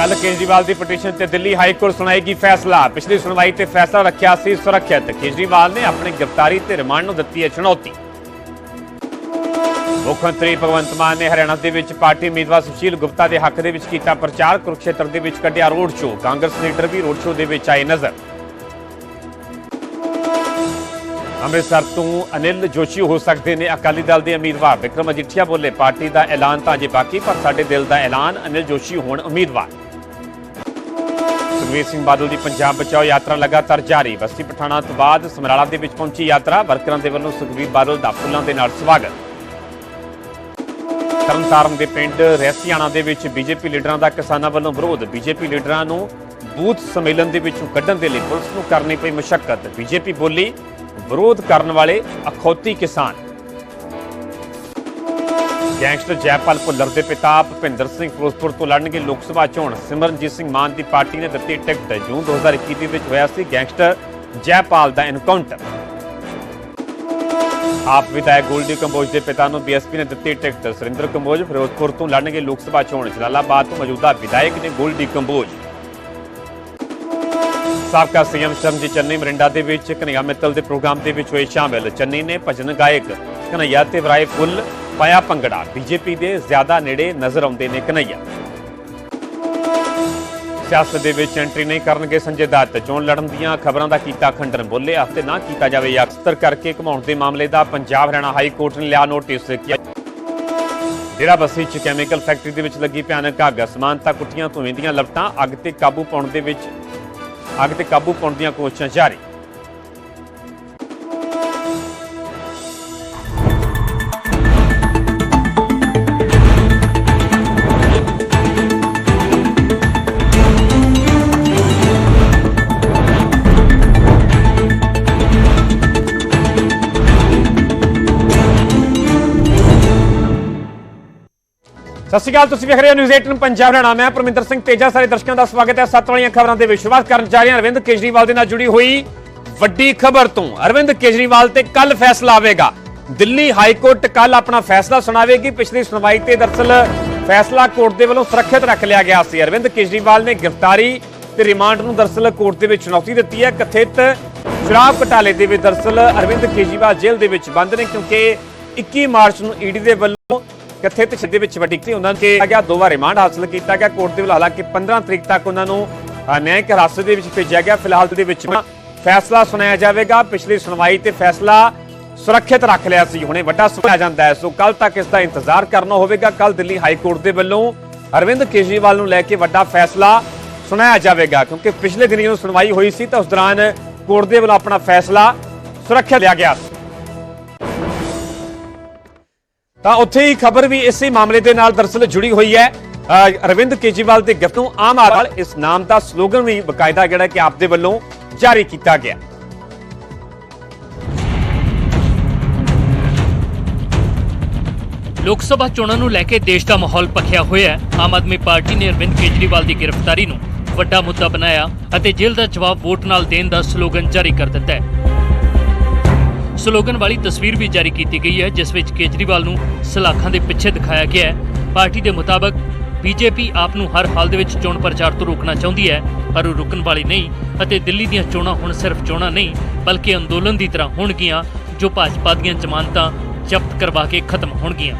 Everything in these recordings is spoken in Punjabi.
ਕੱਲ ਕੇਜਰੀਵਾਲ ਦੀ ਪਟੀਸ਼ਨ ਤੇ ਦਿੱਲੀ ਹਾਈ ਕੋਰਟ ਸੁਣਾਏਗੀ ਫੈਸਲਾ। ਪਿਛਲੀ ਸੁਣਵਾਈ ਤੇ ਫੈਸਲਾ ਰੱਖਿਆ ਸੀ ਸੁਰੱਖਿਅਤ। ਕੇਜਰੀਵਾਲ ਨੇ ਆਪਣੀ ਗ੍ਰਿਫਤਾਰੀ ਤੇ ਰਿਮਾਂਡ ਨੂੰ ਦਿੱਤੀ ਹੈ ਚੁਣੌਤੀ। ਮੁੱਖ ਮੰਤਰੀ ਭਗਵੰਤ ਮਾਨ ਨੇ ਹਰਿਆਣਾ ਦੇ ਵਿੱਚ ਪਾਰਟੀ ਉਮੀਦਵਾਰ ਸੁਸ਼ੀਲ ਗੁਪਤਾ ਦੇ ਹੱਕ ਦੇ ਵਿੱਚ ਕੀਤਾ ਪ੍ਰਚਾਰ। ਕੁਰਕਸ਼ੇਤਰ ਦੇ ਵਿੱਚ ਕੱਢਿਆ ਰੋਡ ਸ਼ੋਅ। ਕਾਂਗਰਸ ਲੀਡਰ ਵੀ ਰੋਡ ਸ਼ੋਅ ਦੇ ਵਿੱਚ ਆਏ ਨਜ਼ਰ। ਅੰਮ੍ਰਿਤਸਰ ਤੋਂ ਅਨਿਲ ਜੋਸ਼ੀ ਹੋ ਸਕਦੇ ਨੇ ਅਕਾਲੀ ਦਲ ਦੇ ਉਮੀਦਵਾਰ। ਵਿਕਰਮ ਅਜੀਠੀਆ ਬੋਲੇ, ਪਾਰਟੀ ਦਾ ਐਲਾਨ ਤਾਂ ਅਜੇ ਬਾਕੀ, ਪਰ ਸਾਡੇ ਦਿਲ ਦਾ ਐਲਾਨ। ਅਨਿਲ ਜੋਸ਼ੀ ਹੋਣ ਉਮੀਦਵਾਰ। ਸੁਖਬੀਰ ਸਿੰਘ ਬਾਦਲ ਦੀ ਪੰਜਾਬ ਬਚਾਓ ਯਾਤਰਾ ਲਗਾਤਾਰ ਜਾਰੀ। ਬਸਤੀ ਪਠਾਣਾ ਤੋਂ ਬਾਅਦ ਸਮਰਾਲਾ ਦੇ ਵਿੱਚ ਪਹੁੰਚੀ ਯਾਤਰਾ। ਵਰਕਰਾਂ ਦੇ ਵੱਲੋਂ ਸੁਖਬੀਰ ਬਾਦਲ ਦਾ ਫੁੱਲਾਂ ਦੇ ਨਾਲ ਸਵਾਗਤ। ਤਰਨਤਾਰਨ ਦੇ ਪਿੰਡ ਰੈਸੀਆਣਾ ਦੇ ਵਿੱਚ ਬੀਜੇਪੀ ਲੀਡਰਾਂ ਦਾ ਕਿਸਾਨਾਂ ਵੱਲੋਂ ਵਿਰੋਧ। ਬੀਜੇਪੀ ਲੀਡਰਾਂ ਨੂੰ ਬੂਥ ਸੰਮੇਲਨ ਦੇ ਵਿੱਚੋਂ ਕੱਢਣ ਦੇ ਲਈ ਪੁਲਿਸ ਨੂੰ ਕਰਨੀ ਪਈ ਮੁਸ਼ਕਲ ਬੀਜੇਪੀ ਬੋਲੀ, ਵਿਰੋਧ ਕਰਨ ਵਾਲੇ ਅਖੌਤੀ ਕਿਸਾਨ। ਗੈਂਗਸਟਰ ਜੈਪਾਲ ਭੁੱਲਰ ਦੇ ਪਿਤਾ ਭੁਪਿੰਦਰ ਸਿੰਘ ਫਿਰੋਜ਼ਪੁਰ ਤੋਂ ਲੜਨਗੇ ਲੋਕ ਸਭਾ ਚੋਣ। ਸਿਮਰਨਜੀਤ ਸਿੰਘ ਮਾਨ ਦੀ ਪਾਰਟੀ ਨੇ ਦਿੱਤੀ ਟਿਕਟ। ਜੂਨ 2021 ਦੇ ਵਿੱਚ ਹੋਇਆ ਸੀ ਗੈਂਗਸਟਰ ਜੈਪਾਲ ਦਾ ਐਨਕਾਊਂਟਰ। ਆਪ ਵਿਧਾਇਕ ਗੋਲਡੀ ਕੰਬੋਜ ਦੇ ਪਿਤਾ ਨੂੰ ਬੀਐਸਪੀ ਨੇ ਦਿੱਤੀ ਟਿਕਟ। ਸੁਰਿੰਦਰ ਕੰਬੋਜ ਫਿਰੋਜ਼ਪੁਰ ਤੋਂ ਲੜਨਗੇ ਲੋਕ ਸਭਾ ਚੋਣ। ਜਲਾਲਾਬਾਦ ਤੋਂ ਮੌਜੂਦਾ ਵਿਧਾਇਕ ਨੇ ਗੋਲਡੀ ਕੰਬੋਜ। ਸਾਬਕਾ ਸੀਐਮ ਸ਼ਰਮਜੀਤ ਚੰਨੀ ਮਰਿੰਡਾ ਦੇ ਵਿੱਚ ਕਨਈਆ ਮਿੱਤਲ ਦੇ ਪ੍ਰੋਗਰਾਮ ਦੇ ਵਿੱਚ ਹੋਏ ਸ਼ਾਮਿਲ। ਚੰਨੀ ਨੇ ਭਜਨ ਗਾਇਕ ਕਨਈਆ ਤੇ ਵਰਾਏ ਫੁੱਲ ਪਾਇਆ ਭੰਗੜਾ। ਬੀਜੇਪੀ ਦੇ ਜ਼ਿਆਦਾ ਨੇੜੇ ਨਜ਼ਰ ਆਉਂਦੇ ਨੇ ਕਨਈਆ। ਸਿਆਸਤ ਦੇ ਵਿੱਚ ਐਂਟਰੀ ਨਹੀਂ ਕਰਨਗੇ ਸੰਜੇ ਦੱਤ। ਚੋਣ ਲੜਨ ਦੀਆਂ ਖਬਰਾਂ ਦਾ ਕੀਤਾ ਖੰਡਨ ਬੋਲੇ ਹਫ਼ਤੇ ਨਾ ਕੀਤਾ ਜਾਵੇ ਅਕਸਰ ਕਰਕੇ ਘਮਾਉਣ ਦੇ ਮਾਮਲੇ ਦਾ ਪੰਜਾਬ ਹਰਿਆਣਾ ਹਾਈ ਕੋਰਟ ਨੇ ਲਿਆ ਨੋਟਿਸ। ਡੇਰਾ ਬੱਸੀ ਚ ਕੈਮੀਕਲ ਫੈਕਟਰੀ ਦੇ ਵਿੱਚ ਲੱਗੀ ਭਿਆਨਕ ਅੱਗ। ਸਮਾਨਤਾ ਕੁੱਟੀਆਂ ਧੂਏ ਦੀਆਂ ਲਪਟਾਂ। ਅੱਗ ਤੇ ਕਾਬੂ ਪਾਉਣ ਦੇ ਵਿੱਚ ਅੱਗ ਤੇ ਕਾਬੂ ਪਾਉਣ ਦੀਆਂ ਕੋਸ਼ਿਸ਼ਾਂ ਜਾਰੀ। ਸਤਿ ਸ਼੍ਰੀ ਅਕਾਲ, ਤੁਸੀਂ ਵੇਖ ਰਹੇ ਹੋ ਨਿਊਜ਼ 18 ਪੰਜਾਬ ਹਰਿਆਣਾ ਮੈਂ ਪਰਮਿੰਦਰ ਸਿੰਘ ਤੇਜਾ, ਸਾਰੇ ਦਰਸ਼ਕਾਂ ਦਾ ਸਵਾਗਤ ਹੈ। ਸੱਤ ਵਾਲੀਆਂ ਖਬਰਾਂ ਦੇ ਵਿੱਚ ਕਰਨ ਜਾ ਰਹੇ ਹਾਂ। ਅਰਵਿੰਦ ਕੇਜਰੀਵਾਲ ਦੇ ਨਾਲ ਜੁੜੀ ਹੋਈ ਵੱਡੀ ਖਬਰ ਤੋਂ। ਅਰਵਿੰਦ ਕੇਜਰੀਵਾਲ ਤੇ ਕੱਲ ਫੈਸਲਾ ਆਵੇਗਾ। ਦਿੱਲੀ ਹਾਈ ਕੋਰਟ ਕੱਲ ਆਪਣਾ ਫੈਸਲਾ ਸੁਣਾਵੇਗੀ। ਪਿਛਲੀ ਸੁਣਵਾਈ ਤੇ ਦਰਸਲ ਫੈਸਲਾ ਕੋਰਟ ਦੇ ਵੱਲੋਂ ਸੁਰੱਖਿਅਤ ਰੱਖ ਲਿਆ ਗਿਆ ਸੀ। ਅਰਵਿੰਦ ਕੇਜਰੀਵਾਲ ਨੇ ਗ੍ਰਿਫਤਾਰੀ ਤੇ ਰਿਮਾਂਡ ਨੂੰ ਦਰਸਲ ਕੋਰਟ ਦੇ ਵਿੱਚ ਚੁਣੌਤੀ ਦਿੱਤੀ ਹੈ। ਕਥਿਤ ਸ਼ਰਾਬ ਘਟਾਲੇ ਦੇ ਵਿੱਚ ਦਰਸਲ ਅਰਵਿੰਦ ਕੇਜਰੀਵਾਲ ਜੇਲ੍ਹ ਦੇ ਵਿੱਚ ਬੰਦ ਨੇ ਕਿਉਂਕਿ 21 ਮਾਰਚ ਨੂੰ ਈਡੀ ਦੇ ਵੱਲੋਂ ਕਥਿਤ ਛੱਡੇ ਵਿੱਚ ਵੱਡੀ ਉਹਨਾਂ ਨੂੰ ਕਿਹਾ ਗਿਆ, ਦੋ ਵਾਰ ਰਿਮਾਂਡ ਹਾਸਲ ਕੀਤਾ ਗਿਆ। ਕੋਰਟ ਦੇ ਵੱਲੋਂ ਹਾਲਾਂਕਿ 15 ਤਰੀਕ ਤੱਕ ਉਹਨਾਂ ਨੂੰ ਨਿਆਂਇਕ ਹਿਰਾਸਤ ਦੇ ਵਿੱਚ ਭੇਜਿਆ ਗਿਆ। ਫਿਲਹਾਲ ਦੇ ਵਿੱਚ ਫੈਸਲਾ ਸੁਣਾਇਆ ਜਾਵੇਗਾ। ਪਿਛਲੀ ਸੁਣਵਾਈ ਤੇ ਫੈਸਲਾ ਸੁਰੱਖਿਅਤ ਰੱਖ ਲਿਆ ਸੀ। ਹੁਣੇ ਵੱਡਾ ਸੁਣਾਇਆ ਜਾਂਦਾ ਹੈ। ਸੋ ਕੱਲ ਤੱਕ ਇਸ ਦਾ ਇੰਤਜ਼ਾਰ ਕਰਨਾ ਹੋਵੇਗਾ। ਕੱਲ ਦਿੱਲੀ ਹਾਈ ਕੋਰਟ ਦੇ ਵੱਲੋਂ ਅਰਵਿੰਦ ਕੇਜਰੀਵਾਲ ਨੂੰ ਲੈ ਕੇ ਵੱਡਾ ਫੈਸਲਾ ਸੁਣਾਇਆ ਜਾਵੇਗਾ। ਕਿਉਂਕਿ ਪਿਛਲੇ ਦਿਨੀ ਜਦੋਂ ਸੁਣਵਾਈ ਹੋਈ ਸੀ ਤਾਂ ਉਸ ਦੌਰਾਨ ਕੋਰਟ ਦੇ ਵੱਲੋਂ ਆਪਣਾ ਫੈਸਲਾ ਸੁਰੱਖਿਅਤ ਲਿਆ ਗਿਆ ਤਾਂ ਉੱਥੇ ਹੀ ਖਬਰ ਵੀ ਇਸੇ ਮਾਮਲੇ ਦੇ ਨਾਲ ਦਰਸਲ ਜੁੜੀ ਹੋਈ ਹੈ। ਅਰਵਿੰਦ ਕੇਜਰੀਵਾਲ ਦੇ ਗਿਫਟ ਨੂੰ ਆਮ ਆਦਮੀ ਇਸ ਨਾਮ ਦਾ ਸਲੋਗਨ ਵੀ ਬਕਾਇਦਾ ਜਿਹੜਾ ਕਿ ਆਪ ਦੇ ਵੱਲੋਂ ਜਾਰੀ ਕੀਤਾ ਗਿਆ। ਲੋਕ ਸਭਾ ਚੋਣਾਂ ਨੂੰ ਲੈ ਕੇ ਦੇਸ਼ ਦਾ ਮਾਹੌਲ ਪੱਖਿਆ ਹੋਇਆ ਹੈ। ਆਮ ਆਦਮੀ ਪਾਰਟੀ ਨੇ ਅਰਵਿੰਦ ਕੇਜਰੀਵਾਲ ਦੀ ਗ੍ਰਿਫਤਾਰੀ ਨੂੰ ਵੱਡਾ ਮੁੱਦਾ ਬਣਾਇਆ ਅਤੇ ਜੇਲ੍ਹ ਦਾ ਜਵਾਬ ਵੋਟ ਨਾਲ ਦੇਣ ਦਾ ਸਲੋਗਨ ਜਾਰੀ ਕਰ ਦਿੱਤਾ ਹੈ। ਸਲੋਗਨ ਵਾਲੀ ਤਸਵੀਰ ਵੀ ਜਾਰੀ ਕੀਤੀ ਗਈ ਹੈ, ਜਿਸ ਵਿੱਚ ਕੇਜਰੀਵਾਲ ਨੂੰ ਸਲਾਖਾਂ ਦੇ ਪਿੱਛੇ ਦਿਖਾਇਆ ਗਿਆ ਹੈ। ਪਾਰਟੀ ਦੇ ਮੁਤਾਬਕ ਬੀਜੇਪੀ ਆਪ ਨੂੰ ਹਰ ਹਾਲ ਦੇ ਵਿੱਚ ਚੋਣ ਪ੍ਰਚਾਰ ਤੋਂ ਰੋਕਣਾ ਚਾਹੁੰਦੀ ਹੈ, ਪਰ ਉਹ ਰੁਕਣ ਵਾਲੀ ਨਹੀਂ ਅਤੇ ਦਿੱਲੀ ਦੀਆਂ ਚੋਣਾਂ ਹੁਣ ਸਿਰਫ ਚੋਣਾਂ ਨਹੀਂ, ਬਲਕਿ ਅੰਦੋਲਨ ਦੀ ਤਰ੍ਹਾਂ ਹੋਣਗੀਆਂ, ਜੋ ਭਾਜਪਾ ਦੀਆਂ ਜ਼ਮਾਨਤਾਂ ਜ਼ਬਤ ਕਰਵਾ ਕੇ ਖਤਮ ਹੋਣਗੀਆਂ।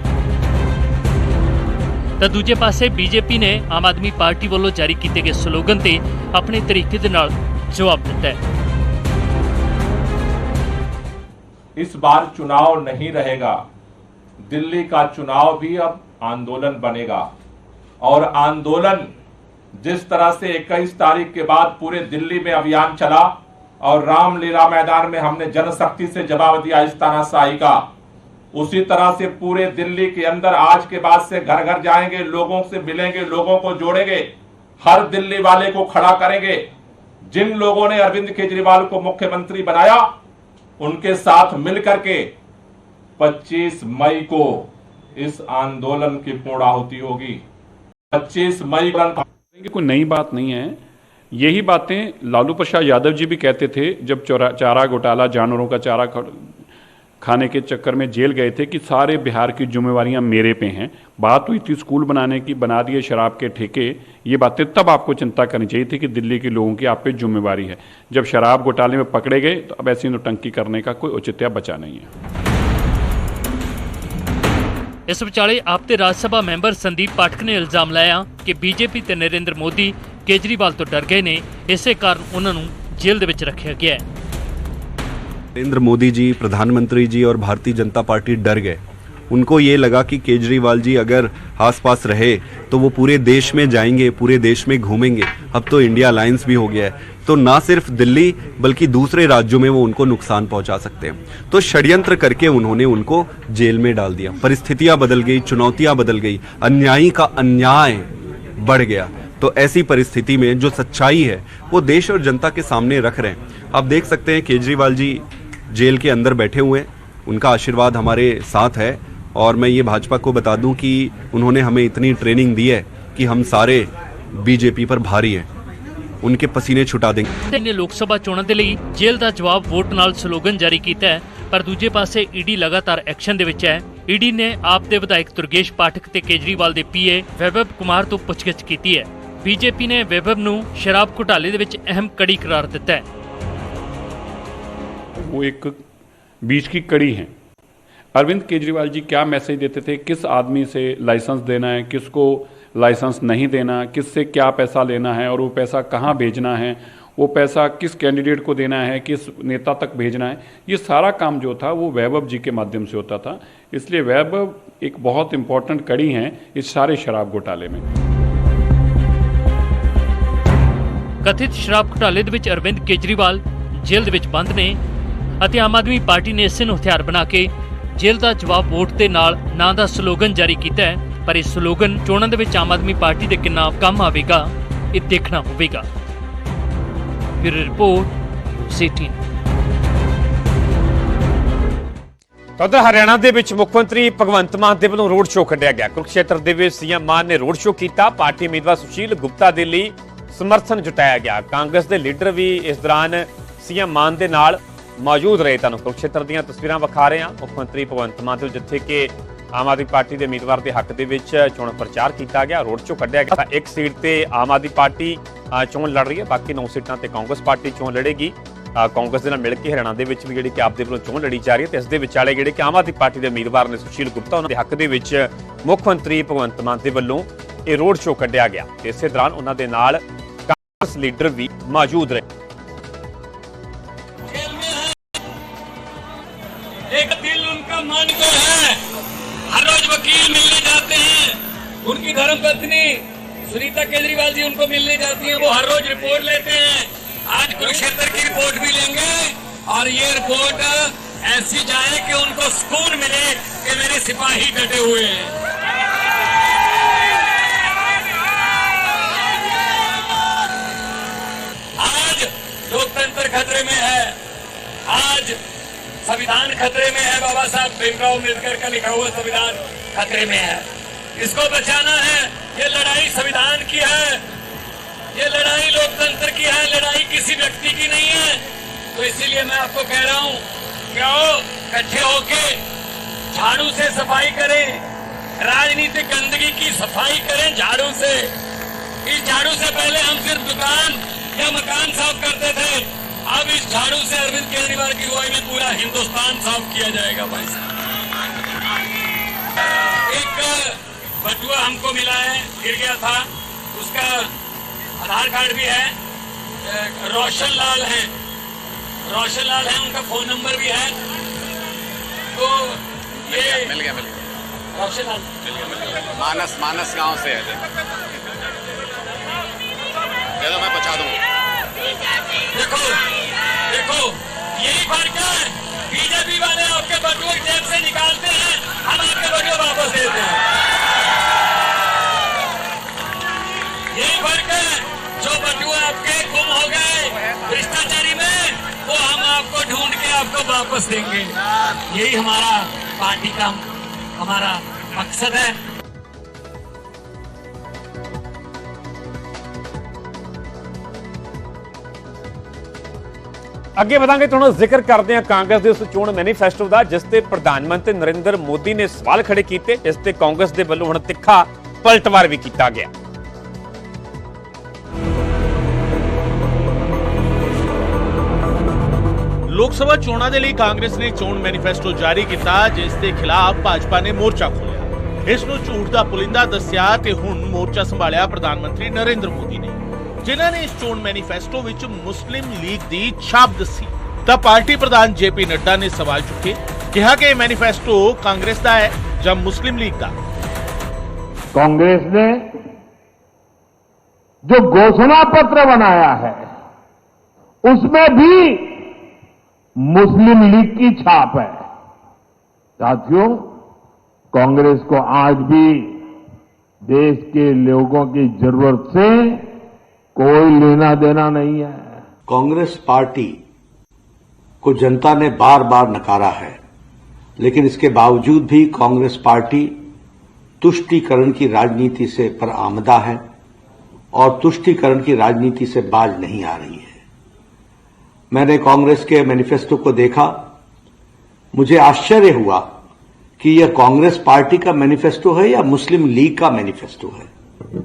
ਤਾਂ ਦੂਜੇ ਪਾਸੇ ਬੀਜੇਪੀ ਨੇ ਆਮ ਆਦਮੀ ਪਾਰਟੀ ਵੱਲੋਂ ਜਾਰੀ ਕੀਤੇ ਗਏ ਸਲੋਗਨ ਤੇ ਆਪਣੇ ਤਰੀਕੇ ਦੇ ਨਾਲ ਜਵਾਬ ਦਿੱਤਾ ਹੈ। इस बार चुनाव नहीं रहेगा। दिल्ली का चुनाव भी अब आंदोलन बनेगा। और आंदोलन जिस तरह से 21 तारीख के बाद पूरे दिल्ली में अभियान चला और रामलीला मैदान में हमने जनशक्ति से जवाब दिया इस तरह तानाशाही का, उसी तरह से पूरे दिल्ली के अंदर आज के बाद से घर घर जाएँगे, लोगों से मिलेंगे, लोगों को जोड़ेंगे, हर दिल्ली वाले को खड़ा करेंगे। जिन लोगों ने अरविंद केजरीवाल को मुख्यमंत्री बनाया उनके साथ मिलकर के 25 मई को इस आंदोलन की पूर्णाहुति होगी। 25 मई कोई नई बात नहीं है। यही बातें लालू प्रसाद यादव जी भी कहते थे जब चौरा चारा घोटाला, जानवरों का चारा खाने के चक्कर में जेल गए थे कि सारे बिहार की जिम्मेवारियां मेरे पे हैं बात हुई थी स्कूल बनाने की बना दिए शराब के ठेके ये बातें तब आपको चिंता करनी चाहिए थी कि दिल्ली के लोगों की आप पे जिम्मेवारी है जब शराब घोटाले में पकड़े गए तो अब ऐसी नोटंकी करने का कोई औचित्य बचा नहीं है ਇਸ ਵਿਚਾਲੇ ਆਪ ਦੇ ਰਾਜ ਸਭਾ ਮੈਂਬਰ ਸੰਦੀਪ ਪਾਠਕ ਨੇ ਇਲਜ਼ਾਮ ਲਾਇਆ ਕਿ ਬੀਜੇਪੀ ਤੇ ਨਰਿੰਦਰ ਮੋਦੀ ਕੇਜਰੀਵਾਲ ਤੋਂ ਡਰ ਗਏ ਨੇ ਇਸੇ ਕਾਰਨ ਉਹਨਾਂ ਨੂੰ ਜੇਲ੍ਹ ਦੇ ਵਿੱਚ ਰੱਖਿਆ ਗਿਆ ਹੈ नरेंद्र मोदी जी, प्रधानमंत्री जी और भारतीय जनता पार्टी डर गए। उनको ये लगा कि केजरीवाल जी अगर आस पास रहे तो वो पूरे देश में जाएँगे, पूरे देश में घूमेंगे। अब तो इंडिया अलायंस भी हो गया है। तो ना सिर्फ़ दिल्ली, बल्कि दूसरे राज्यों में वो उनको नुकसान पहुँचा सकते हैं। तो षड्यंत्र करके उन्होंने उनको जेल में डाल दिया। परिस्थितियाँ बदल गई, चुनौतियाँ बदल गई, अन्यायी का अन्याय बढ़ गया। तो ऐसी परिस्थिति में जो सच्चाई है, वो देश और जनता के सामने रख रहे हैं। आप देख सकते हैं केजरीवाल जी जेल के अंदर बैठे हुए हैं उनका आशीर्वाद हमारे साथ है और मैं ये भाजपा को बता दूं कि उन्होंने हमें इतनी ट्रेनिंग दी है कि हम सारे बीजेपी पर भारी हैं उनके पसीने छुटा देंगे ਨੇ ਲੋਕ ਸਭਾ ਚੋਣਾਂ ਦੇ ਲਈ ਜੇਲ੍ਹ ਦਾ ਜਵਾਬ ਵੋਟ ਨਾਲ ਸਲੋਗਨ ਜਾਰੀ ਕੀਤਾ ਹੈ ਪਰ ਦੂਜੇ ਪਾਸੇ ਈਡੀ ਲਗਾਤਾਰ ਐਕਸ਼ਨ ਦੇ ਵਿੱਚ ਹੈ ਈਡੀ ਨੇ ਆਪ ਦੇ ਵਿਧਾਇਕ ਦੁਰਗੇਸ਼ ਪਾਠਕ ਤੇ ਕੇਜਰੀਵਾਲ ਦੇ ਪੀਏ ਵੈਭਵ ਕੁਮਾਰ ਤੋਂ ਪੁੱਛਗਿੱਛ ਕੀਤੀ ਹੈ ਬੀਜੇਪੀ ਨੇ ਵੈਭਵ ਨੂੰ ਸ਼ਰਾਬ ਘੁਟਾਲੇ ਦੇ ਵਿੱਚ ਅਹਿਮ ਕੜੀ ਕਰਾਰ ਦਿੱਤਾ ਹੈ वो एक बीच की कड़ी हैं अरविंद केजरीवाल जी क्या मैसेज देते थे किस आदमी से लाइसेंस देना है किसको लाइसेंस नहीं देना किससे क्या पैसा लेना है और वो पैसा कहाँ भेजना है वो पैसा किस कैंडिडेट को देना है किस नेता तक भेजना है ये सारा काम जो था वो वैभव जी के माध्यम से होता था इसलिए वैभव एक बहुत इंपॉर्टेंट कड़ी हैं इस सारे शराब घोटाले में ਕਥਿਤ ਸ਼ਰਾਬ ਘੁਟਾਲੇ ਦੇ ਵਿੱਚ ਅਰਵਿੰਦ ਕੇਜਰੀਵਾਲ ਜੇਲ੍ਹ ਦੇ ਵਿੱਚ ਬੰਦ ਨੇ ਅਤੇ ਆਮ ਆਦਮੀ ਪਾਰਟੀ ਨੇ ਇਸੇ ਨੂੰ ਹਥਿਆਰ ਬਣਾ ਕੇ ਜੇਲ੍ਹ ਦਾ ਜਵਾਬ ਵੋਟ ਦੇ ਨਾਲ ਨਾਂ ਦਾ ਸਲੋਗਨ ਜਾਰੀ ਕੀਤਾ ਹੈ, ਪਰ ਇਹ ਸਲੋਗਨ ਚੋਣਾਂ ਦੇ ਵਿੱਚ ਆਮ ਆਦਮੀ ਪਾਰਟੀ ਦੇ ਕਿੰਨਾ ਕੰਮ ਆਵੇਗਾ, ਇਹ ਦੇਖਣਾ ਹੋਵੇਗਾ। ਫਿਰ ਰਿਪੋਰਟ, ਸਿਟੀ ਤਾਂ ਉੱਧਰ ਹਰਿਆਣਾ ਦੇ ਵਿੱਚ ਮੁੱਖ ਮੰਤਰੀ ਭਗਵੰਤ ਮਾਨ ਦੇ ਵੱਲੋਂ ਰੋਡ ਸ਼ੋਅ ਕੱਢਿਆ ਗਿਆ। ਕੁਰਕਸ਼ੇਤਰ ਦੇ ਵਿੱਚ ਸੀਐਮ ਮਾਨ ਨੇ ਰੋਡ ਸ਼ੋਅ ਕੀਤਾ। ਪਾਰਟੀ ਉਮੀਦਵਾਰ ਸੁਸ਼ੀਲ ਗੁਪਤਾ ਦੇ ਲਈ ਸਮਰਥਨ ਜੁਟਾਇਆ ਗਿਆ। ਕਾਂਗਰਸ ਦੇ ਲੀਡਰ ਵੀ ਇਸ ਦੌਰਾਨ ਸੀਐਮ ਮਾਨ ਦੇ ਨਾਲ ਮੌਜੂਦ ਰਹੇ ਤੁਹਾਨੂੰ। ਕੁਰਕਸ਼ੇਤਰ ਦੀਆਂ ਤਸਵੀਰਾਂ ਵਿਖਾ ਰਹੇ ਹਾਂ। ਮੁੱਖ ਮੰਤਰੀ ਭਗਵੰਤ ਮਾਨ ਤੋਂ ਜਿੱਥੇ ਕਿ ਆਮ ਆਦਮੀ ਪਾਰਟੀ ਦੇ ਉਮੀਦਵਾਰ ਦੇ ਹੱਕ ਦੇ ਵਿੱਚ ਚੋਣ ਪ੍ਰਚਾਰ ਕੀਤਾ ਗਿਆ, ਰੋਡ ਸ਼ੋਅ ਕੱਢਿਆ ਗਿਆ। ਇੱਕ ਸੀਟ ਤੇ ਆਮ ਆਦਮੀ ਪਾਰਟੀ ਚੋਣ ਲੜ ਰਹੀ ਹੈ। ਬਾਕੀ 9 ਸੀਟਾਂ ਤੇ ਕਾਂਗਰਸ ਪਾਰਟੀ ਚੋਣ ਲੜੇਗੀ। ਕਾਂਗਰਸ ਦੇ ਨਾਲ ਮਿਲ ਕੇ ਹਰਿਆਣਾ ਦੇ ਵਿੱਚ ਵੀ ਜਿਹੜੀ ਕਿ ਆਪ ਦੇ ਵੱਲੋਂ ਚੋਣ ਲੜੀ ਜਾ ਰਹੀ ਹੈ ਤੇ ਇਸ ਦੇ ਵਿਚਾਲੇ ਜਿਹੜੇ ਕਿ ਆਮ ਆਦਮੀ ਪਾਰਟੀ ਦੇ ਉਮੀਦਵਾਰ ਨੇ ਸੁਸ਼ੀਲ ਗੁਪਤਾ, ਉਹਨਾਂ ਦੇ ਹੱਕ ਦੇ ਵਿੱਚ ਮੁੱਖ ਮੰਤਰੀ ਭਗਵੰਤ ਮਾਨ ਦੇ ਵੱਲੋਂ ਇਹ ਰੋਡ ਸ਼ੋਅ ਕੱਢਿਆ ਗਿਆ। ਤੇ ਇਸੇ ਦੌਰਾਨ ਉਹਨਾਂ ਦੇ ਨਾਲ ਕਾਂਗਰਸ ਲੀਡਰ ਵੀ ਮੌਜੂਦ ਰਹੇ। कुरुक्षेत्र की रिपोर्ट भी लेंगे। और ये रिपोर्ट ऐसी जाए कि उनको सुकून मिले कि मेरे सिपाही डटे हुए हैं। आज लोकतंत्र खतरे में है। आज संविधान खतरे में है। बाबा साहब भीमराव अंबेडकर का लिखा हुआ संविधान खतरे में है। इसको बचाना है। ये लड़ाई संविधान की है। ये लड़ाई लोकतंत्र की है, लड़ाई किसी व्यक्ति की नहीं है। तो इसीलिए मैं आपको कह रहा हूँ आओ इकट्ठे होके झाड़ू से सफ़ाई करें, राजनीतिक गंदगी की सफ़ाई करें झाड़ू से। इस झाड़ू से पहले हम सिर्फ़ दुकान या मकान साफ़ करते थे। अब इस झाड़ू से अरविंद केजरीवाल की अगुवाई में पूरा हिंदुस्तान साफ़ किया जाएगा भाई साहब। एक बटुआ हमको मिला है, गिर गया था। उसका आधार कार्ड भी है रोशन लाल है। रोशन लाल है उनका फ़ोन नंबर भी है। तो ये मिल गया मिल गया रोशन लाल मिल गया मिल गया। मानस मानस गाँव से है। चलो मैं बचा दूँगा वापस देंगे यही हमारा पार्टी का हमारा मकसद है ਅੱਗੇ ਵਧਾਂਗੇ ਤੁਹਾਨੂੰ ਜ਼ਿਕਰ ਕਰਦੇ ਹਾਂ ਕਾਂਗਰਸ ਦੇ ਉਸ ਚੋਣ ਮੈਨੀਫੈਸਟੋ ਦਾ ਜਿਸ ਤੇ ਪ੍ਰਧਾਨ ਮੰਤਰੀ ਨਰਿੰਦਰ ਮੋਦੀ ਨੇ ਸਵਾਲ ਖੜੇ ਕੀਤੇ ਜਿਸ ਤੇ ਕਾਂਗਰਸ ਦੇ ਵੱਲੋਂ ਹੁਣ ਤਿੱਖਾ ਪਲਟਵਾਰ ਵੀ ਕੀਤਾ ਗਿਆ ਲੋਕ ਸਭਾ ਚੋਣਾਂ ਦੇ ਲਈ ਕਾਂਗਰਸ ਨੇ ਚੋਣ ਮੈਨੀਫੈਸਟੋ ਜਾਰੀ ਕੀਤਾ ਜਿਸ ਦੇ ਖਿਲਾਫ ਭਾਜਪਾ ਨੇ ਮੋਰਚਾ ਖੋਲ੍ਹਿਆ ਇਸ ਨੂੰ ਝੂਠ ਦਾ ਪੁਲਿੰਦਾ ਦੱਸਿਆ ਤੇ ਹੁਣ ਮੋਰਚਾ ਸੰਭਾਲਿਆ ਪ੍ਰਧਾਨ ਮੰਤਰੀ ਨਰਿੰਦਰ ਮੋਦੀ ਨੇ ਜਿਨ੍ਹਾਂ ਨੇ ਇਸ ਚੋਣ ਮੈਨੀਫੈਸਟੋ ਵਿੱਚ ਮੁਸਲਿਮ ਲੀਗ ਦੀ ਛਾਪ ਦੱਸੀ ਤਾਂ ਪਾਰਟੀ ਪ੍ਰਧਾਨ ਜੇਪੀ ਨੱਡਾ ਨੇ ਸਵਾਲ ਚੁੱਕੇ ਕਿਹਾ ਕਿ ਇਹ ਮੈਨੀਫੈਸਟੋ ਕਾਂਗਰਸ ਦਾ ਹੈ ਜਾਂ ਮੁਸਲਿਮ ਲੀਗ ਦਾ कांग्रेस ने जो घोषणा पत्र बनाया है उसमें भी मुस्लिम लीग की छाप है। साथियों, कांग्रेस को आज भी देश के लोगों की ज़रूरत से कोई लेना देना नहीं है। कांग्रेस पार्टी को जनता ने बार बार नकारा है, लेकिन इसके बावजूद भी कांग्रेस पार्टी तुष्टीकरण की राजनीति से पर आमदा है और तुष्टीकरण की राजनीति से बाज नहीं आ रही है। मैंने कांग्रेस के मैनिफेस्टो को देखा मुझे आश्चर्य हुआ कि यह कांग्रेस पार्टी का मैनिफेस्टो है या मुस्लिम लीग का मैनिफेस्टो है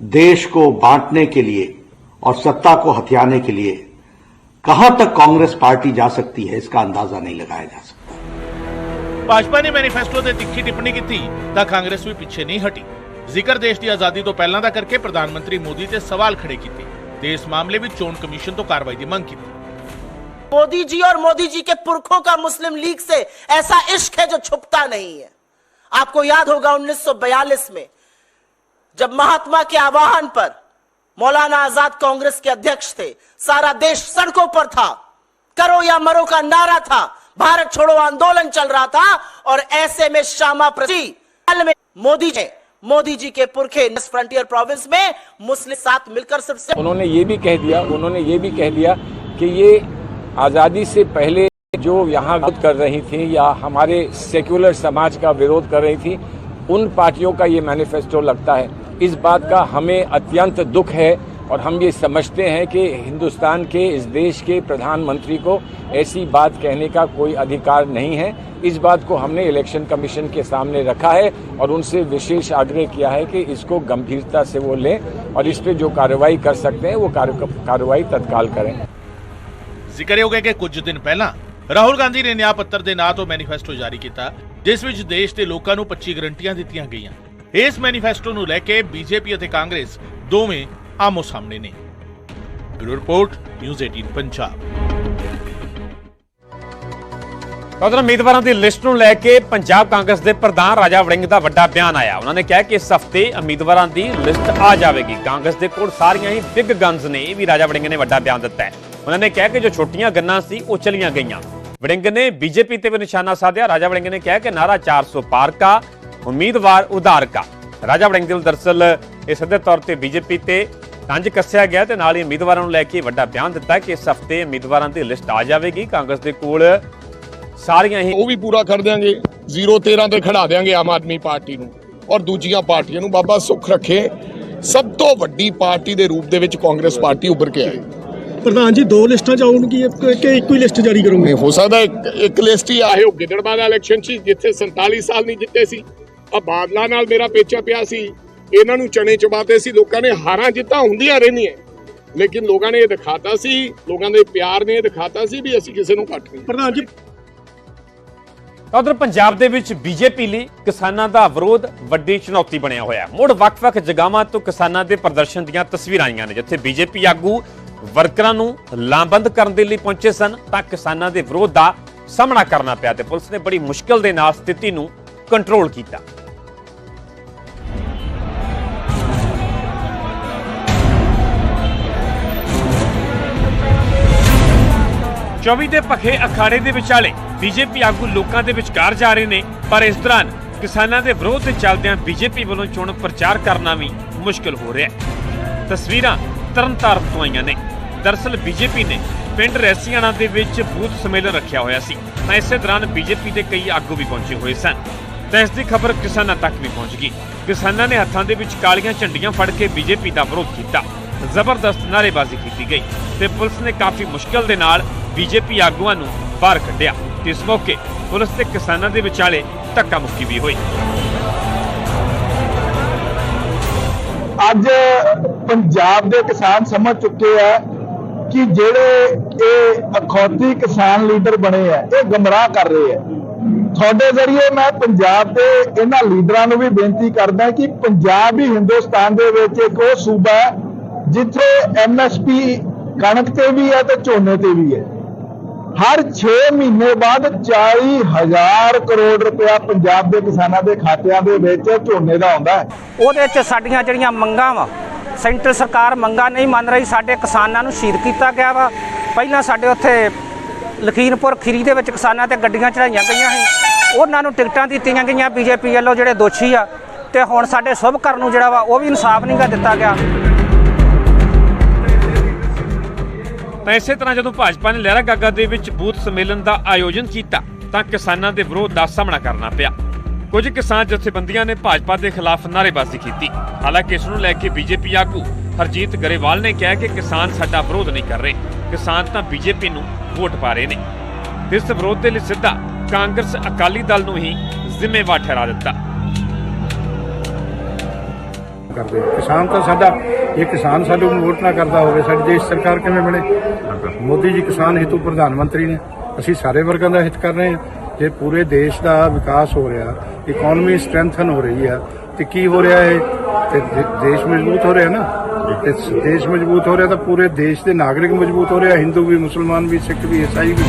देश को बांटने के लिए और सत्ता को हथियाने के लिए कहां तक कांग्रेस पार्टी जा सकती है इसका अंदाजा नहीं लगाया जा सकता ਭਾਜਪਾ ਨੇ ਮੈਨੀਫੈਸਟੋ ਤੇ ਤਿੱਖੀ ਟਿੱਪਣੀ ਕੀਤੀ ਤਾਂ ਕਾਂਗਰਸ ਵੀ ਪਿੱਛੇ ਨਹੀਂ ਹਟੀ ਜ਼ਿਕਰ ਦੇਸ਼ ਦੀ ਆਜ਼ਾਦੀ ਤੋਂ ਪਹਿਲਾਂ ਦਾ ਕਰਕੇ ਪ੍ਰਧਾਨ ਮੰਤਰੀ ਮੋਦੀ ਤੇ ਸਵਾਲ ਖੜੇ ਕੀਤੇ ਤੇ ਇਸ ਮਾਮਲੇ ਵਿੱਚ ਚੋਣ ਕਮਿਸ਼ਨ ਤੋਂ ਕਾਰਵਾਈ ਦੀ ਮੰਗ ਕੀਤੀ मोदी जी और मोदी जी के पुरखों का मुस्लिम लीग से ऐसा इश्क है जो छुपता नहीं है। आपको याद होगा 1942 में, जब महात्मा के आह्वान पर मौलाना आज़ाद कांग्रेस के अध्यक्ष थे, सारा देश सड़कों पर था, करो या मरो का नारा था, भारत छोड़ो आंदोलन चल रहा था, और ऐसे में श्यामा हाल में मोदी जी मोदी जी के पुरखे फ्रंटियर प्रोविंस में मुस्लिम साथ मिलकर सिर्फ़ उन्होंने ये भी कह दिया, उन्होंने ये भी कह दिया कि ये आज़ादी से पहले जो यहाँ विरोध कर रही थी या हमारे सेक्युलर समाज का विरोध कर रही थी, उन पार्टियों का ये मैनिफेस्टो लगता है। इस बात का हमें अत्यंत दुख है और हम ये समझते हैं कि हिंदुस्तान के, इस देश के प्रधानमंत्री को ऐसी बात कहने का कोई अधिकार नहीं है। इस बात को हमने इलेक्शन कमीशन के सामने रखा है और उनसे विशेष आग्रह किया है कि इसको गंभीरता से वो लें और इस पर जो कार्रवाई कर सकते हैं, वो कार्रवाई तत्काल करें। ਜ਼ਿਕਰਯੋਗ ਹੈ ਕਿ ਕੁਝ ਦਿਨ ਪਹਿਲਾਂ ਰਾਹੁਲ ਗਾਂਧੀ ਨੇ ਨਿਆਂ ਪੱਤਰ ਦੇ ਨਾਂ ਤੋਂ ਮੈਨੀਫੈਸਟੋ ਜਾਰੀ ਕੀਤਾ, ਜਿਸ ਵਿੱਚ ਦੇਸ਼ ਦੇ ਲੋਕਾਂ ਨੂੰ 25 ਗਰੰਟੀਆਂ ਦਿੱਤੀਆਂ ਗਈਆਂ। ਇਸ ਮੈਨੀਫੈਸਟੋ ਨੂੰ ਲੈ ਕੇ ਬੀਜੇਪੀ ਅਤੇ ਕਾਂਗਰਸ ਦੋਵੇਂ ਆਮੋ ਸਾਹਮਣੇ ਨੇ। Bureau report, news 18 Punjab. ਉਧਰ ਉਮੀਦਵਾਰਾਂ ਦੀ ਲਿਸਟ ਨੂੰ ਲੈ ਕੇ ਪੰਜਾਬ ਕਾਂਗਰਸ ਦੇ ਪ੍ਰਧਾਨ ਰਾਜਾ ਵੜਿੰਗ ਦਾ ਵੱਡਾ ਬਿਆਨ ਆਇਆ। ਉਹਨਾਂ ਨੇ ਕਿਹਾ ਕਿ ਇਸ ਹਫ਼ਤੇ ਉਮੀਦਵਾਰਾਂ ਦੀ ਲਿਸਟ ਆ ਜਾਵੇਗੀ। ਕਾਂਗਰਸ ਦੇ ਕੋਲ ਸਾਰੀਆਂ ਹੀ ਬਿਗ ਗਨਸ ਨੇ, ਇਹ ਵੀ ਰਾਜਾ ਵੜਿੰਗ ਨੇ ਵੱਡਾ ਬਿਆਨ ਦਿੱਤਾ ਹੈ। ਉਹਨਾਂ ਨੇ ਕਿਹਾ ਕਿ ਜੋ ਛੋਟੀਆਂ ਗੰਨਾਂ ਸੀ, ਉਹ ਚਲੀਆਂ ਗਈਆਂ। ਵੜਿੰਗ ਨੇ ਬੀਜੇਪੀ ਤੇ ਵੀ ਨਿਸ਼ਾਨਾ ਸਾਧਿਆ। ਰਾਜਾ ਵੜਿੰਗ ਨੇ ਕਿਹਾ ਕਿ ਨਾਰਾ 400 ਪਾਰ ਕਾ ਉਮੀਦਵਾਰ ਉਧਾਰ ਕਾ ਰਾਜਾ ਵੜਿੰਗ ਦੇ ਵੱਲੋਂ ਇਹ ਸਿੱਧੇ ਤੌਰ ਤੇ ਬੀਜੇਪੀ ਤੇ ਤੰਜ ਕੱਸਿਆ ਗਿਆ ਤੇ ਨਾਲ ਹੀ ਉਮੀਦਵਾਰਾਂ ਨੂੰ ਲੈ ਕੇ ਵੱਡਾ ਬਿਆਨ ਦਿੱਤਾ ਕਿ ਇਸ ਹਫ਼ਤੇ ਉਮੀਦਵਾਰਾਂ ਦੀ ਲਿਸਟ ਆ ਜਾਵੇਗੀ। ਕਾਂਗਰਸ ਦੇ ਕੋਲ ਸਾਰੀਆਂ ਹੀ ਉਹ ਵੀ ਪੂਰਾ ਕਰ ਦਿਆਂਗੇ। 013 ਤੇ ਖੜਾ ਦਿਆਂਗੇ ਆਮ ਆਦਮੀ ਪਾਰਟੀ ਨੂੰ। ਔਰ ਦੂਜੀਆਂ ਪਾਰਟੀਆਂ ਨੂੰ ਬਾਬਾ ਸੁੱਖ ਰੱਖੇ। ਸਭ ਤੋਂ ਵੱਡੀ ਪਾਰਟੀ ਦੇ ਰੂਪ ਦੇ ਵਿੱਚ ਕਾਂਗਰਸ ਪਾਰਟੀ ਉੱਭਰ ਕੇ ਆਏ ਪ੍ਰਧਾਨ ਜੀ ਦੋ ਲਿਸਟਾਂ ਚ ਆਉਣਗੀ ਕਿ ਇੱਕੋ ਹੀ ਲਿਸਟ ਜਾਰੀ ਕਰੋਗੇ? ਹੋ ਸਕਦਾ ਇੱਕ ਇੱਕ ਲਿਸਟ ਹੀ ਆਏ ਹੋ ਗਿੱਦੜਬਾਹ ਦਾ ਇਲੈਕਸ਼ਨ ਸੀ ਜਿੱਥੇ 47 ਸਾਲ ਨਹੀਂ ਜਿੱਤੇ ਸੀ ਆ ਬਾਦਲਾ ਨਾਲ ਮੇਰਾ ਪੇਚਾ ਪਿਆ ਸੀ। ਇਹਨਾਂ ਨੂੰ ਚਣੇ ਚਬਾਤੇ ਸੀ। ਲੋਕਾਂ ਨੇ ਹਾਰਾਂ ਜਿੱਤਾਂ ਹੁੰਦੀਆਂ ਰਹਿੰਦੀਆਂ। ਲੇਕਿਨ ਲੋਕਾਂ ਨੇ ਇਹ ਦਿਖਾਤਾ ਸੀ ਲੋਕਾਂ ਦੇ ਪਿਆਰ ਨੇ ਇਹ ਦਿਖਾਤਾ ਸੀ ਵੀ ਅਸੀਂ ਕਿਸੇ ਨੂੰ ਘੱਟ ਨਹੀਂ। ਪ੍ਰਧਾਨ ਜੀ ਉਧਰ ਪੰਜਾਬ ਦੇ ਵਿੱਚ ਬੀਜੇਪੀ ਲਈ ਕਿਸਾਨਾਂ ਦਾ ਵਿਰੋਧ ਵੱਡੀ ਚੁਣੌਤੀ ਬਣਿਆ ਹੋਇਆ। ਹੈ ਮੁੜ ਵੱਖ-ਵੱਖ ਜਗ੍ਹਾਵਾਂ ਤੋਂ ਕਿਸਾਨਾਂ ਦੇ ਪ੍ਰਦਰਸ਼ਨ ਦੀਆਂ ਤਸਵੀਰਾਂ ਆਈਆਂ ਨੇ ਜਿੱਥੇ ਬੀਜੇਪੀ ਆਗੂ ਵਰਕਰਾਂ ਨੂੰ ਲਾਮਬੰਦ ਕਰਨ ਦੇ ਲਈ ਪਹੁੰਚੇ ਸਨ ਤਾਂ ਕਿਸਾਨਾਂ ਦੇ ਵਿਰੋਧ ਦਾ ਸਾਹਮਣਾ ਕਰਨਾ ਪਿਆ ਤੇ ਪੁਲਿਸ ਨੇ ਬੜੀ ਮੁਸ਼ਕਲ ਦੇ ਨਾਲ ਸਥਿਤੀ ਨੂੰ ਕੰਟਰੋਲ ਕੀਤਾ। 24 ਦੇ ਭਖੇ ਅਖਾੜੇ ਦੇ ਵਿਚਾਲੇ ਬੀਜੇਪੀ ਆਗੂ ਲੋਕਾਂ ਦੇ ਵਿਚਕਾਰ ਜਾ ਰਹੇ ਨੇ, ਪਰ ਇਸ ਦੌਰਾਨ ਕਿਸਾਨਾਂ ਦੇ ਵਿਰੋਧ ਦੇ ਚੱਲਦਿਆਂ ਬੀਜੇਪੀ ਵੱਲੋਂ ਚੋਣ ਪ੍ਰਚਾਰ ਕਰਨਾ ਵੀ ਮੁਸ਼ਕਲ ਹੋ ਰਿਹਾ ਹੈ। ਤਸਵੀਰਾਂ ਤਰਨਤਾਰਨ ਤੋਂ ਆਈਆਂ ਨੇ। ਦਰਸਲ ਬੀਜੇਪੀ ਨੇ ਪਿੰਡ ਰੈਸੀਆਣਾ ਦੇ ਵਿੱਚ ਬੂਥ ਸੰਮੇਲਨ ਰੱਖਿਆ ਹੋਇਆ ਸੀ। ਤਾਂ ਇਸੇ ਦੌਰਾਨ ਬੀਜੇਪੀ ਦੇ ਕਈ ਆਗੂ ਵੀ ਪਹੁੰਚੇ ਹੋਏ ਸਨ। ਤਾਂ ਇਸ ਦੀ ਖਬਰ ਕਿਸਾਨਾਂ ਤੱਕ ਵੀ ਪਹੁੰਚ ਗਈ। ਕਿਸਾਨਾਂ ਨੇ ਹੱਥਾਂ ਦੇ ਵਿੱਚ ਕਾਲੀਆਂ ਝੰਡੀਆਂ ਫੜ ਕੇ ਬੀਜੇਪੀ ਦਾ ਵਿਰੋਧ ਕੀਤਾ। ਜ਼ਬਰਦਸਤ ਨਾਅਰੇਬਾਜ਼ੀ ਕੀਤੀ ਗਈ ਤੇ ਪੁਲਿਸ ਨੇ ਕਾਫੀ ਮੁਸ਼ਕਲ ਦੇ ਨਾਲ ਬੀਜੇਪੀ ਆਗੂਆਂ ਨੂੰ ਬਾਹਰ ਕੱਢਿਆ। ਤੇ ਇਸ ਮੌਕੇ ਪੁਲਿਸ ਤੇ ਕਿਸਾਨਾਂ ਦੇ ਵਿਚਾਲੇ ਧੱਕਾ ਮੁੱਕੀ ਵੀ ਹੋਈ। ਅੱਜ ਪੰਜਾਬ ਦੇ ਕਿਸਾਨ ਸਮਝ ਚੁੱਕੇ ਆ ਕਿ ਜਿਹੜੇ ਇਹ ਅਖੌਤੀ ਕਿਸਾਨ ਲੀਡਰ ਬਣੇ ਆ, ਇਹ ਗਮਰਾਹ ਕਰ ਰਹੇ ਆ। ਤੁਹਾਡੇ ਜ਼ਰੀਏ ਮੈਂ ਪੰਜਾਬ ਦੇ ਇਹਨਾਂ ਲੀਡਰਾਂ ਨੂੰ ਵੀ ਬੇਨਤੀ ਕਰਦਾ ਕਿ ਪੰਜਾਬ ਹੀ ਹਿੰਦੁਸਤਾਨ ਦੇ ਵਿੱਚ ਇੱਕ ਉਹ ਸੂਬਾ ਹੈ, ਜਿੱਥੇ ਐਮਐਸਪੀ ਕਣਕ ਤੇ ਵੀ ਹੈ ਤੇ ਝੋਨੇ ਤੇ ਵੀ ਹੈ। ਹਰ 6 ਮਹੀਨੇ ਬਾਅਦ 40000 ਕਰੋੜ ਰੁਪਇਆ ਪੰਜਾਬ ਦੇ ਕਿਸਾਨਾਂ ਦੇ ਖਾਤਿਆਂ ਦੇ ਵਿੱਚ ਝੋਨੇ ਦਾ ਆਉਂਦਾ ਹੈ। ਉਹਦੇ 'ਚ ਸਾਡੀਆਂ ਜਿਹੜੀਆਂ ਮੰਗਾਂ ਵਾ ਸੈਂਟਰ ਸਰਕਾਰ ਮੰਗਾਂ ਨਹੀਂ ਮੰਨ ਰਹੀ, ਸਾਡੇ ਕਿਸਾਨਾਂ ਨੂੰ ਸ਼ਹੀਦ ਕੀਤਾ ਗਿਆ ਵਾ। ਪਹਿਲਾਂ ਸਾਡੇ ਉੱਥੇ ਲਖੀਮਪੁਰ ਖੀਰੀ ਦੇ ਵਿੱਚ ਕਿਸਾਨਾਂ ਤੇ ਗੱਡੀਆਂ ਚੜਾਈਆਂ ਗਈਆਂ ਸੀ। ਉਹਨਾਂ ਨੂੰ ਟਿਕਟਾਂ ਦਿੱਤੀਆਂ ਗਈਆਂ, ਬੀਜੇਪੀ ਵੱਲੋਂ ਜਿਹੜੇ ਦੋਸ਼ੀ ਆ, ਤੇ ਹੁਣ ਸਾਡੇ ਸੁਭ ਕਰਨ ਨੂੰ ਜਿਹੜਾ ਵਾ, ਉਹ ਵੀ ਇਨਸਾਫ ਨਹੀਂਗਾ ਦਿੱਤਾ ਗਿਆ। ਤਾਂ ਇਸੇ ਤਰ੍ਹਾਂ ਜਦੋਂ ਭਾਜਪਾ ਨੇ ਲਹਿਰਾ ਗਾਗਾ ਦੇ ਵਿੱਚ ਬੂਥ ਸੰਮੇਲਨ ਦਾ ਆਯੋਜਨ ਕੀਤਾ, ਤਾਂ ਕਿਸਾਨਾਂ ਦੇ ਵਿਰੋਧ ਦਾ ਸਾਹਮਣਾ ਕਰਨਾ ਪਿਆ। ਕੁਝ ਕਿਸਾਨ ਜਥੇਬੰਦੀਆਂ ਨੇ ਭਾਜਪਾ ਦੇ ਖਿਲਾਫ ਨਾਅਰੇਬਾਜ਼ੀ ਕੀਤੀ। ਹਾਲਾਂਕਿ ਇਸ ਨੂੰ ਲੈ ਕੇ ਬੀਜੇਪੀ ਆਗੂ ਹਰਜੀਤ ਗਰੇਵਾਲ ਨੇ ਕਿਹਾ ਕਿ ਕਿਸਾਨ ਸਾਡਾ ਵਿਰੋਧ ਨਹੀਂ ਕਰ ਰਹੇ। ਕਿਸਾਨ ਤਾਂ ਬੀਜੇਪੀ ਨੂੰ ਵੋਟ ਪਾ ਰਹੇ ਨੇ। ਇਸ ਵਿਰੋਧ ਦੇ ਲਈ ਸਿੱਧਾ ਕਾਂਗਰਸ ਅਕਾਲੀ ਦਲ ਨੂੰ ਹੀ ਜ਼ਿੰਮੇਵਾਰ ਠਹਿਰਾ ਦਿੱਤਾ। ਕਰਦੇ ਕਿਸਾਨ ਤਾਂ ਸਾਡਾ ਇਹ ਕਿਸਾਨ ਸਾਨੂੰ ਵੋਟ ਨਾ ਕਰਦਾ ਹੋਵੇ, ਸਾਡੀ ਦੇਸ਼ ਸਰਕਾਰ ਕਿਵੇਂ ਬਣੇ? ਮੋਦੀ ਜੀ ਕਿਸਾਨ ਹਿੱਤੂ ਪ੍ਰਧਾਨ ਮੰਤਰੀ ਨੇ। ਅਸੀਂ ਸਾਰੇ ਵਰਗਾਂ ਦਾ ਹਿੱਤ ਕਰ ਰਹੇ ਹਾਂ। ਜੇ ਪੂਰੇ ਦੇਸ਼ ਦਾ ਵਿਕਾਸ ਹੋ ਰਿਹਾ ਇਕਨੋਮੀ ਸਟਰੈਂਥਨ ਹੋ ਰਹੀ ਹੈ ਤੇ ਕੀ ਹੋ ਰਿਹਾ ਹੈ ਤੇ ਦੇਸ਼ ਮਜ਼ਬੂਤ ਹੋ ਰਿਹਾ ਨਾ? ਤੇ ਦੇਸ਼ ਮਜ਼ਬੂਤ ਹੋ ਰਿਹਾ ਤਾਂ ਪੂਰੇ ਦੇਸ਼ ਦੇ ਨਾਗਰਿਕ ਮਜ਼ਬੂਤ ਹੋ ਰਿਹਾ, ਹਿੰਦੂ ਵੀ, ਮੁਸਲਮਾਨ ਵੀ, ਸਿੱਖ ਵੀ, ਈਸਾਈ ਵੀ।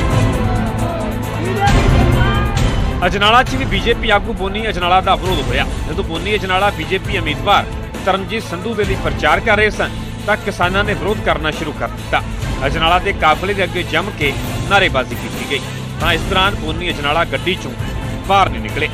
ਅਜਨਾਲਾ 'ਚ ਵੀ ਬੀਜੇਪੀ ਆਗੂ ਬੋਨੀ ਅਜਨਾਲਾ ਦਾ ਵਿਰੋਧ ਹੋਇਆ ਜਦੋਂ ਬੋਨੀ ਅਜਨਾਲਾ ਬੀਜੇਪੀ ਉਮੀਦਵਾਰ ਤਰਨਜੀਤ ਸੰਧੂ ਦੇ ਲਈ ਪ੍ਰਚਾਰ ਕਰ ਰਹੇ ਸਨ, ਤਾਂ ਕਿਸਾਨਾਂ ਨੇ ਵਿਰੋਧ ਕਰਨਾ ਸ਼ੁਰੂ ਕਰ ਦਿੱਤਾ। ਅਜਨਾਲਾ ਦੇ ਕਾਫਲੇ ਦੇ ਅੱਗੇ ਜੰਮ ਕੇ ਨਾਅਰੇਬਾਜ਼ੀ ਕੀਤੀ ਗਈ। ਤਾਂ ਇਸ ਦੌਰਾਨ ਬੋਨੀ ਅਜਨਾਲਾ ਗੱਡੀ 'ਚੋਂ ਬਾਹਰ ਨਹੀਂ ਨਿਕਲੇ।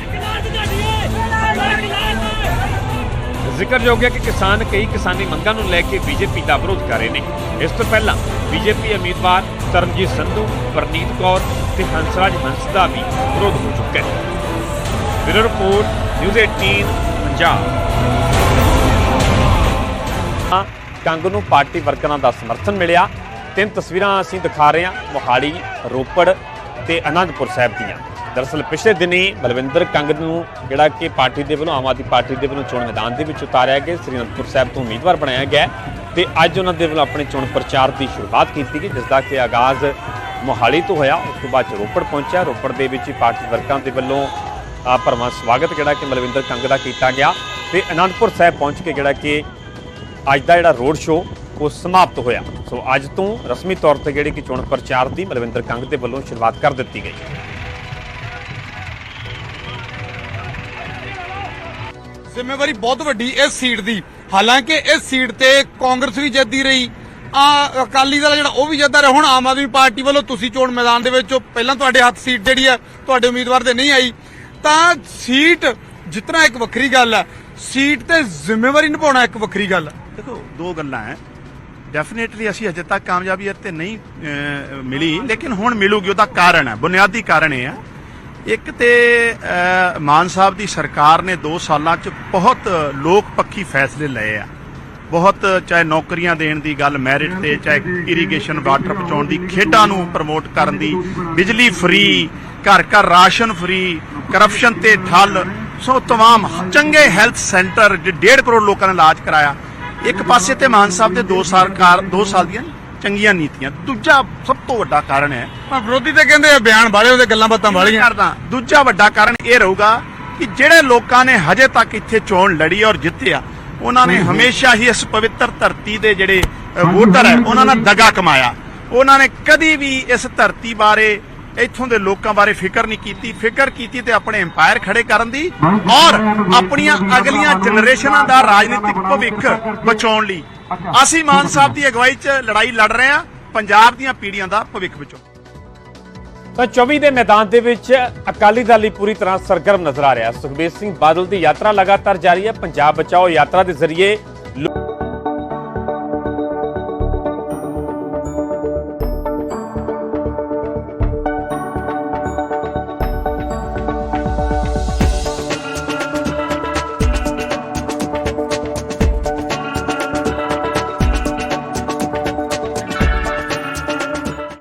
ਜ਼ਿਕਰਯੋਗ ਹੈ ਕਿ ਕਿਸਾਨ ਕਈ ਕਿਸਾਨੀ ਮੰਗਾਂ ਨੂੰ ਲੈ ਕੇ ਬੀਜੇਪੀ ਦਾ ਵਿਰੋਧ ਕਰ ਰਹੇ ਨੇ। ਇਸ ਤੋਂ ਪਹਿਲਾਂ ਬੀਜੇਪੀ ਉਮੀਦਵਾਰ ਤਰਨਜੀਤ ਸੰਧੂ ਪਰਨੀਤ ਕੌਰ ਤੇ ਹੰਸਰਾਜ ਹੰਸ ਦਾ ਵੀ ਵਿਰੋਧ ਹੋ ਚੁੱਕਾ ਹੈ। Bureau report news 18 Punjab. ਹਾਂ, ਕੰਗ ਨੂੰ ਪਾਰਟੀ ਵਰਕਰਾਂ ਦਾ ਸਮਰਥਨ ਮਿਲਿਆ। ਤਿੰਨ ਤਸਵੀਰਾਂ ਅਸੀਂ ਦਿਖਾ ਰਹੇ ਹਾਂ। ਮੋਹਾਲੀ ਰੋਪੜ ਤੇ ਅਨੰਦਪੁਰ ਸਾਹਿਬ ਦੀਆਂ। ਦਰਅਸਲ ਪਿਛਲੇ ਦਿਨੀ ਬਲਵਿੰਦਰ ਕੰਗ ਨੂੰ ਜਿਹੜਾ ਕਿ ਪਾਰਟੀ ਦੇ ਵੱਲੋਂ ਆਮ ਆਦਮੀ ਪਾਰਟੀ ਦੇ ਵੱਲੋਂ ਚੋਣ ਮੈਦਾਨ ਦੇ ਵਿੱਚ ਉਤਾਰਿਆ ਗਿਆ, ਸ੍ਰੀ ਅਨੰਦਪੁਰ ਸਾਹਿਬ ਤੋਂ ਉਮੀਦਵਾਰ ਬਣਾਇਆ ਗਿਆ ਹੈ ਤੇ ਅੱਜ ਉਹਨਾਂ ਦੇ ਵੱਲੋਂ ਆਪਣੇ ਚੋਣ ਪ੍ਰਚਾਰ ਦੀ ਸ਼ੁਰੂਆਤ ਕੀਤੀ ਗਈ, ਜਿਸ ਦਾ ਕਿ ਆਗਾਜ਼ ਮੋਹਾਲੀ ਤੋਂ ਹੋਇਆ। ਉਸ ਤੋਂ ਬਾਅਦ ਰੋਪੜ ਪਹੁੰਚਿਆ। ਰੋਪੜ ਦੇ ਵਿੱਚ ਪਾਰਟੀ ਵਰਕਰਾਂ ਦੇ ਵੱਲੋਂ ਭਰਵਾਂ ਸਵਾਗਤ ਜਿਹੜਾ ਕਿ ਮਲਵਿੰਦਰ ਕੰਗ ਦਾ ਕੀਤਾ ਗਿਆ ਤੇ ਅਨੰਦਪੁਰ ਸਾਹਿਬ ਪਹੁੰਚ ਕੇ ਜਿਹੜਾ ਕਿ ਅੱਜ ਦਾ ਜਿਹੜਾ ਰੋਡ ਸ਼ੋਅ ਉਹ ਸਮਾਪਤ ਹੋਇਆ ਸੋ ਅੱਜ ਤੋਂ ਰਸਮੀ ਤੌਰ ਤੇ ਜਿਹੜੀ ਕਿ ਚੋਣ ਪ੍ਰਚਾਰ ਦੀ ਮਲਵਿੰਦਰ ਕੰਗ ਦੇ ਵੱਲੋਂ ਸ਼ੁਰੂਆਤ ਕਰ ਦਿੱਤੀ ਗਈ ਜ਼ਿੰਮੇਵਾਰੀ ਬਹੁਤ ਵੱਡੀ ਇਸ ਸੀਟ ਦੀ ਹਾਲਾਂਕਿ ਇਸ ਸੀਟ ਤੇ ਕਾਂਗਰਸ ਵੀ ਜਿੱਤਦੀ ਰਹੀ ਆ ਅਕਾਲੀ ਦਲ ਜਿਹੜਾ ਉਹ ਵੀ ਜਿੱਤਦਾ ਰਿਹਾ ਹੁਣ ਆਮ ਆਦਮੀ ਪਾਰਟੀ ਵੱਲੋਂ ਤੁਸੀਂ ਚੋਣ ਮੈਦਾਨ ਦੇ ਵਿੱਚ ਪਹਿਲਾਂ ਤੁਹਾਡੇ ਹੱਥ ਸੀਟ ਜਿਹੜੀ ਹੈ ਤੁਹਾਡੇ ਉਮੀਦਵਾਰ ਦੇ ਨਹੀਂ ਆਈ ਤਾਂ ਸੀਟ ਜਿੱਤਣਾ ਇੱਕ ਵੱਖਰੀ ਗੱਲ ਹੈ ਸੀਟ ਤੇ ਜ਼ਿੰਮੇਵਾਰੀ ਨਿਭਾਉਣਾ ਇੱਕ ਵੱਖਰੀ ਗੱਲ ਹੈ ਦੇਖੋ ਦੋ ਗੱਲਾਂ ਹੈ ਡੈਫੀਨੇਟਲੀ ਅਸੀਂ ਅਜੇ ਤੱਕ ਕਾਮਯਾਬੀ ਇਹ ਤੇ ਨਹੀਂ ਅਹ, ਮਿਲੀ ਲੇਕਿਨ ਹੁਣ ਮਿਲੂਗੀ ਉਹਦਾ ਕਾਰਨ ਹੈ ਬੁਨਿਆਦੀ ਕਾਰਨ ਇਹ ਹੈ ਇੱਕ ਤੇ ਅਹ, ਮਾਨ ਸਾਹਿਬ ਦੀ ਸਰਕਾਰ ਨੇ 2 ਸਾਲਾਂ 'ਚ ਬਹੁਤ ਲੋਕ ਪੱਖੀ ਫੈਸਲੇ ਲਏ ਆ ਬਹੁਤ ਚਾਹੇ ਨੌਕਰੀਆਂ ਦੇਣ ਦੀ ਗੱਲ ਮੈਰਿਟ ਤੇ ਚਾਹੇ ਇਰੀਗੇਸ਼ਨ ਵਾਟਰ ਪਹੁੰਚਾਉਣ ਦੀ ਖੇਡਾਂ ਨੂੰ ਪ੍ਰਮੋਟ ਕਰਨ ਦੀ ਬਿਜਲੀ ਫ੍ਰੀ ਘਰ ਘਰ ਰਾਸ਼ਨ ਫ੍ਰੀ ਕਰਪਸ਼ਨ ਤੇ ਠੱਲ ਸੋ तमाम ਚੰਗੇ ਹੈਲਥ ਸੈਂਟਰ ਜੇ 1.5 ਕਰੋੜ ਲੋਕਾਂ ਨੇ ਇਲਾਜ ਕਰਾਇਆ ਇੱਕ ਪਾਸੇ ਤੇ ਮਾਨ ਸਾਹਿਬ ਦੇ 2 ਸਾਲ ਕਾਰ 2 ਸਾਲ ਦੀਆਂ ਚੰਗੀਆਂ ਨੀਤੀਆਂ ਦੂਜਾ ਸਭ ਤੋਂ ਵੱਡਾ ਕਾਰਨ ਹੈ। ਪਰ ਵਿਰੋਧੀ ਤੇ ਕਹਿੰਦੇ ਆ ਬਿਆਨ ਵਾਲੇ ਉਹਦੇ ਗੱਲਾਂ ਬਾਤਾਂ ਵਾਲੀਆਂ। ਕਰਦਾ ਦੂਜਾ ਵੱਡਾ ਕਾਰਨ ਇਹ ਰਹੂਗਾ ਕਿ ਜਿਹੜੇ ਲੋਕਾਂ ਨੇ ਹਜੇ ਤੱਕ ਇੱਥੇ ਚੋਣ ਲੜੀ ਔਰ ਜਿੱਤਿਆ ਉਹਨਾਂ ਨੇ ਹਮੇਸ਼ਾ ਹੀ ਇਸ ਪਵਿੱਤਰ ਧਰਤੀ ਦੇ ਜਿਹੜੇ ਵੋਟਰ ਹੈ ਉਹਨਾਂ ਨਾਲ ਦਗਾ ਕਮਾਇਆ। ਉਹਨਾਂ ਨੇ ਕਦੀ ਵੀ ਇਸ ਧਰਤੀ ਬਾਰੇ ਇੱਥੋਂ ਦੇ ਲੋਕਾਂ ਬਾਰੇ ਫਿਕਰ ਨਹੀਂ ਕੀਤੀ ਫਿਕਰ ਕੀਤੀ ਤੇ ਆਪਣੇ ਐਮਪਾਇਰ ਖੜੇ ਕਰਨ ਦੀ ਔਰ ਆਪਣੀਆਂ ਅਗਲੀਆਂ ਜਨਰੇਸ਼ਨਾਂ ਦਾ ਰਾਜਨੀਤਿਕ ਭਵਿੱਖ ਬਚਾਉਣ ਲਈ। ਅਸੀਂ ਮਾਨ ਸਾਹਿਬ ਦੀ ਅਗਵਾਈ 'ਚ ਲੜਾਈ ਲੜ ਰਹੇ ਹਾਂ ਪੰਜਾਬ ਦੀਆਂ ਪੀੜ੍ਹੀਆਂ ਦਾ ਭਵਿੱਖ ਬਚਾਉਣ। ਤਾਂ 24 ਦੇ ਮੈਦਾਨ ਦੇ ਵਿੱਚ ਅਕਾਲੀ ਦਲ ਹੀ ਪੂਰੀ ਤਰ੍ਹਾਂ ਸਰਗਰਮ ਨਜ਼ਰ ਆ ਰਿਹਾ। ਸੁਖਬੀਰ ਸਿੰਘ ਬਾਦਲ ਦੀ ਯਾਤਰਾ ਲਗਾਤਾਰ ਜਾਰੀ ਹੈ। ਪੰਜਾਬ ਬਚਾਓ ਯਾਤਰਾ ਦੇ ਜ਼ਰੀਏ